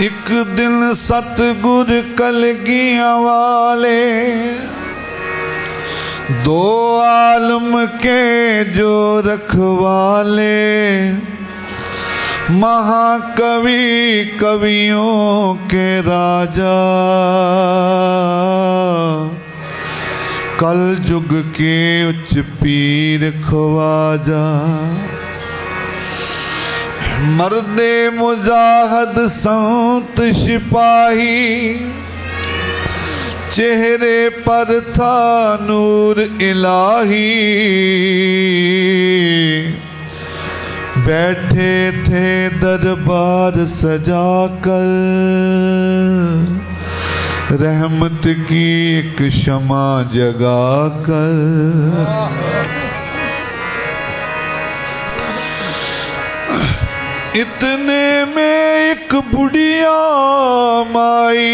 एक दिन सतगुर कलगिया वाले, दो आलम के जो रखवाले, महाकवि कवियों के राजा। कल युग के उच्च पीर खवाजा। मर्दे मुजाहद संत सिपाही। चेहरे पर था नूर इलाही। बैठे थे दरबार सजाकर। रहमत की एक क्षमा जगा कर इतने में एक बुढ़िया माई।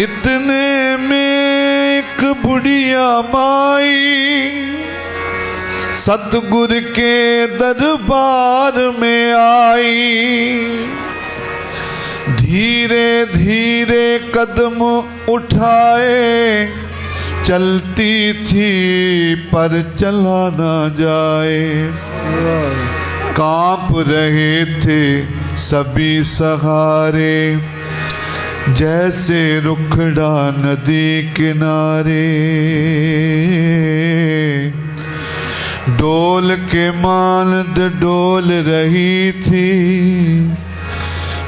इतने में एक बुढ़िया माई। सतगुर के दरबार में आई। धीरे धीरे कदम उठाए। चलती थी, पर चला ना जाए। काँप रहे थे सभी सहारे, जैसे रुखड़ा नदी किनारे। डोल के मानद डोल रही थी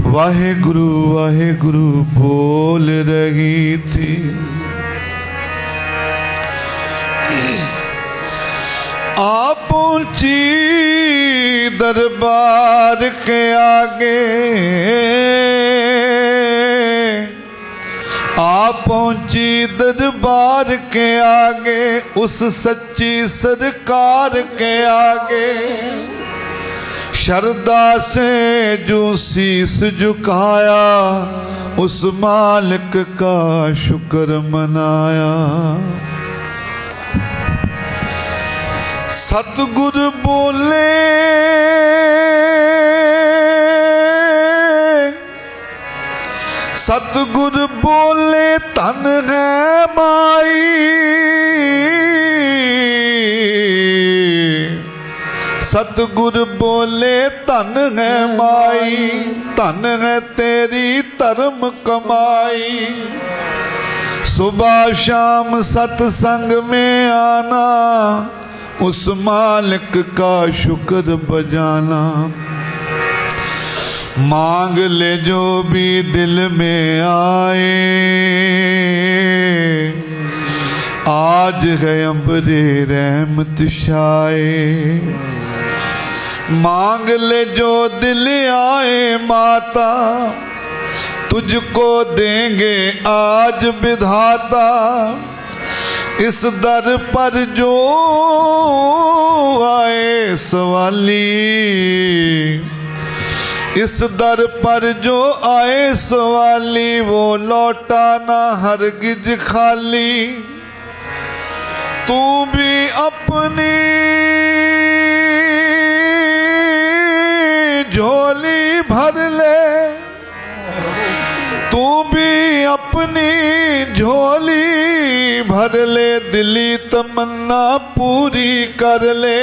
वाहे गुरु वाहे गुरु बोल रही थी। आप दरबार के आगे, आप पहुँची दरबार के आगे, उस सच्ची सरकार के आगे श्रद्धा से जो शीस झुकाया, उस मालिक का शुक्र मनाया। सतगुर बोले सतगुर बोले तन है माई सतगुर बोले तन है माई तन है तेरी धर्म कमाई सुबह शाम सत्संग में आना उस मालिक का शुक्र बजाना। मांग ले जो भी दिल में आए। आज है अम्बरे रहमत शाए मांग ले जो दिल आए माता, तुझको देंगे आज विधाता। इस दर पर जो आए सवाली। इस दर पर जो आए सवाली, वो लौटाना हरगिज खाली। तू भी अपनी झोली भर ले। तू भी अपनी झोली भर ले, दिली तमन्ना पूरी कर ले।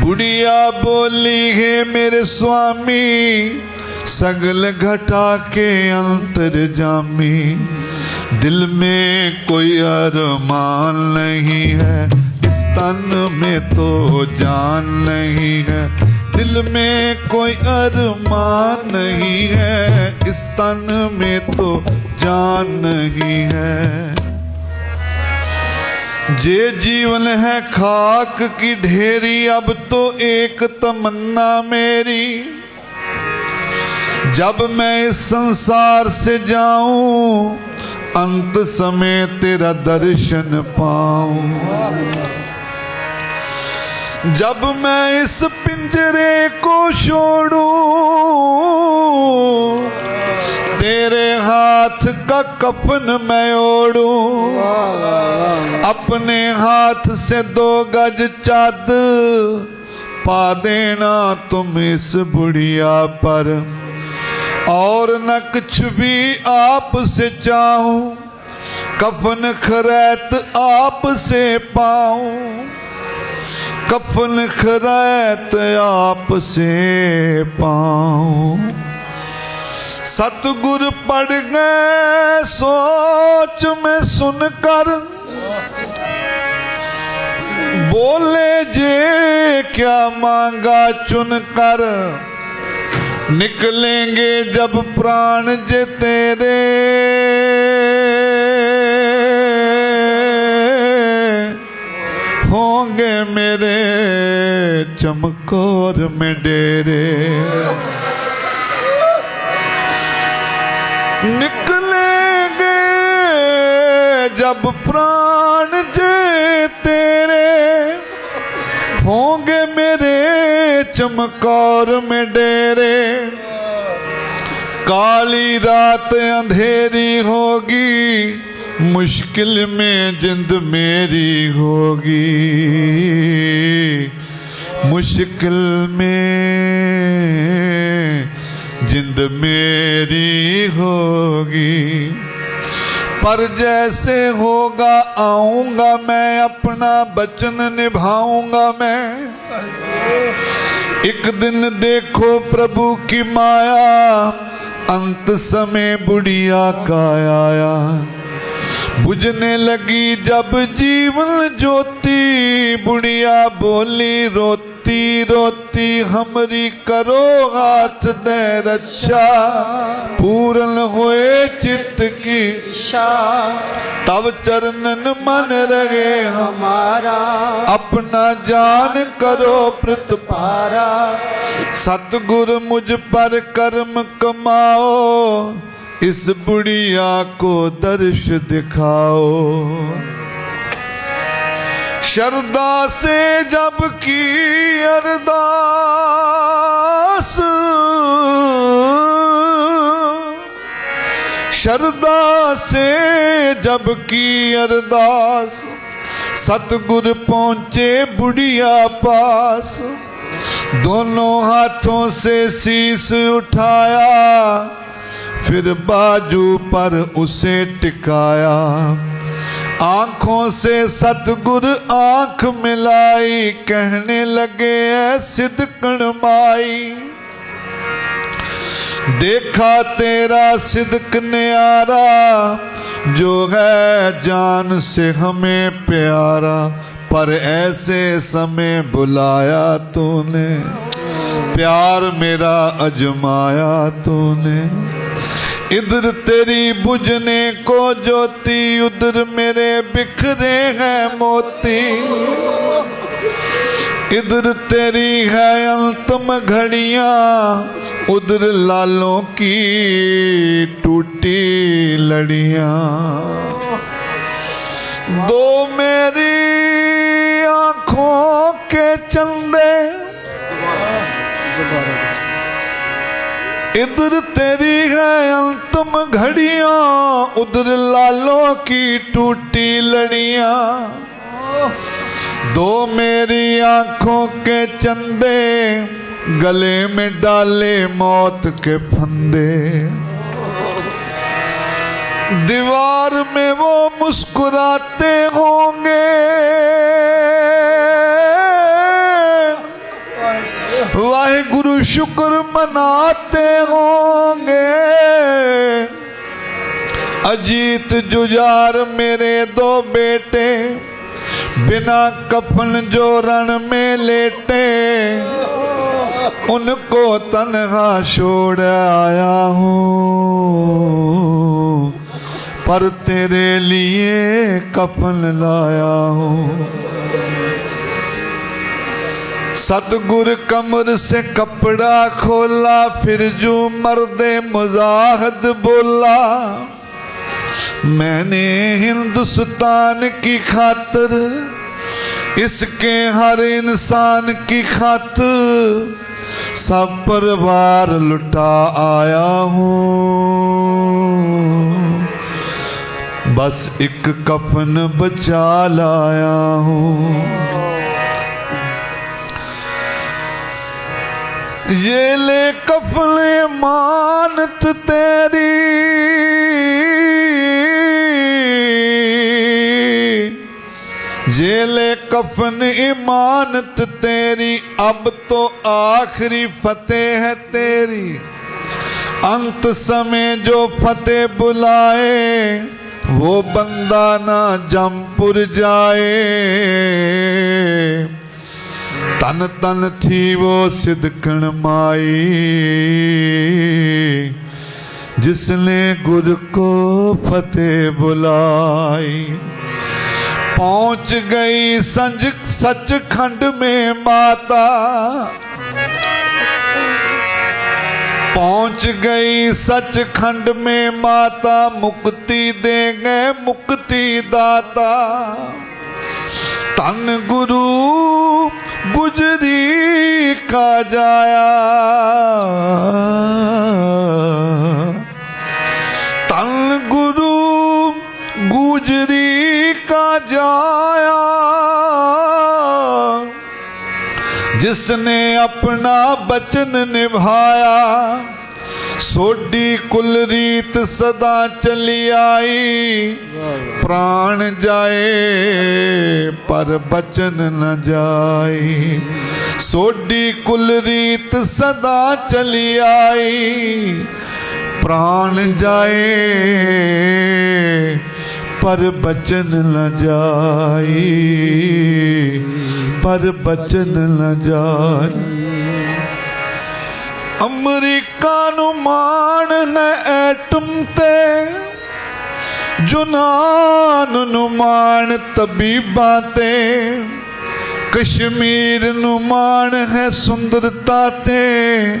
बुढ़िया बोली, है मेरे स्वामी, सगल घटा के अंतर जामी। दिल में कोई अरमान नहीं है, इस तन में तो जान नहीं है। दिल में कोई अरमान नहीं है, इस तन में तो जान नहीं है। जे जीवन है खाक की ढेरी, अब तो एक तमन्ना मेरी। जब मैं इस संसार से जाऊँ, अंत समय तेरा दर्शन पाऊँ। जब मैं इस पिंजरे को छोड़ू, तेरे हाथ का कफन मैं ओढ़ू। अपने हाथ से दो गज चादर पा देना तुम इस बुढ़िया पर। और न कुछ भी आप से चाहूँ, कफन खरैत आप से पाऊँ। कफन खरैत आप से पाऊँ। सतगुर पड़ गए सोच में सुनकर। बोले जे, क्या मांगा चुनकर? निकलेंगे जब प्राण जे तेरे। होंगे मेरे चमकोर में डेरे। निकलेंगे जब प्राण जे तेरे होंगे मेरे चमकौर में डेरे। काली रात अंधेरी होगी, मुश्किल में जिंद मेरी होगी। मुश्किल में जिंद मेरी होगी। पर जैसे होगा आऊँगा मैं, अपना बचन निभाऊँगा मैं। एक दिन देखो प्रभु की माया, अंत समय बुढ़िया का आया। बुझने लगी जब जीवन ज्योति, बुढ़िया बोली रोती रोती रोती हमरी करो हाथ ने रक्षा। पूर्ण हुए चित्त की ईशा तब चरणन मन रहे हमारा। अपना जान करो प्रतिपारा पारा। सतगुरु मुझ पर कर्म कमाओ, इस बुढ़िया को दर्श दिखाओ। श्रद्धा से जब की अरदास। श्रद्धा से जब की अरदास। सतगुर पहुँचे बुढ़िया पास। दोनों हाथों से शीस उठाया। फिर बाजू पर उसे टिकाया। आँखों से सतगुर आँख मिलाई, कहने लगे है सिदकण माई, देखा तेरा सिद्क न्यारा, जो है जान से हमें प्यारा, पर ऐसे समय बुलाया तूने, प्यार मेरा अजमाया तूने। इधर तेरी बुझने को ज्योति, उधर मेरे बिखरे हैं मोती। इधर तेरी है अंतम घड़िया, उधर लालों की टूटी लड़िया। दो मेरी आँखों के चंदे इधर तेरी है अंतम घड़िया, उधर लालों की टूटी लड़िया। दो मेरी आँखों के चंदे, गले में डाले मौत के फंदे। दीवार में वो मुस्कुराते होंगे। शुक्र मनाते होंगे। अजीत जुजार मेरे दो बेटे, बिना कफन जो रण में लेटे, उनको तनहा छोड़ आया हूँ, पर तेरे लिए कफन लाया हूँ। सतगुर कमर से कपड़ा खोला, फिर जो मर्दे मुजाहद बोला। मैंने हिंदुस्तान की खातर, इसके हर इंसान की खातिर, सब परिवार लुटा आया हूँ। बस एक कफन बचा लाया हूँ। ये ले कफले मानत तेरी। जेले कफन इमानत तेरी। अब तो आखिरी फतेह है तेरी। अंत समय जो फतेह बुलाए, वो बंदा ना जमपुर जाए। तन तन थी वो सिद्धकण माई जिसने गुर को फतेह बुलाई पहुँच गई संज सचखंड में माता पहुँच गई सचखंड में माता मुक्ति दे गए मुक्ति दाता तन गुरु गुजरी का जाया। तन गुरु गुजरी का जाया। जिसने अपना बचन निभाया सोडी कुल रीत सदा चली आई प्राण जाए पर बचन न जाए सोडी कुल रीत सदा चली आई प्राण जाए पर बचन न जाए पर बचन न जाए ਅਮਰੀਕਾ ਨੂੰ ਮਾਣ ਹੈ ਐਟਮ ਤੇ। ਜੁਨਾਨ ਨੂੰ ਮਾਣ ਤਬੀਬਾਂ ਤੇ। ਕਸ਼ਮੀਰ ਨੂੰ ਮਾਣ ਹੈ ਸੁੰਦਰਤਾ ਤੇ।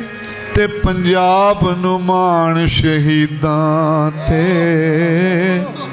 ਤੇ ਪੰਜਾਬ ਨੂੰ ਮਾਣ ਸ਼ਹੀਦਾਂ ਤੇ।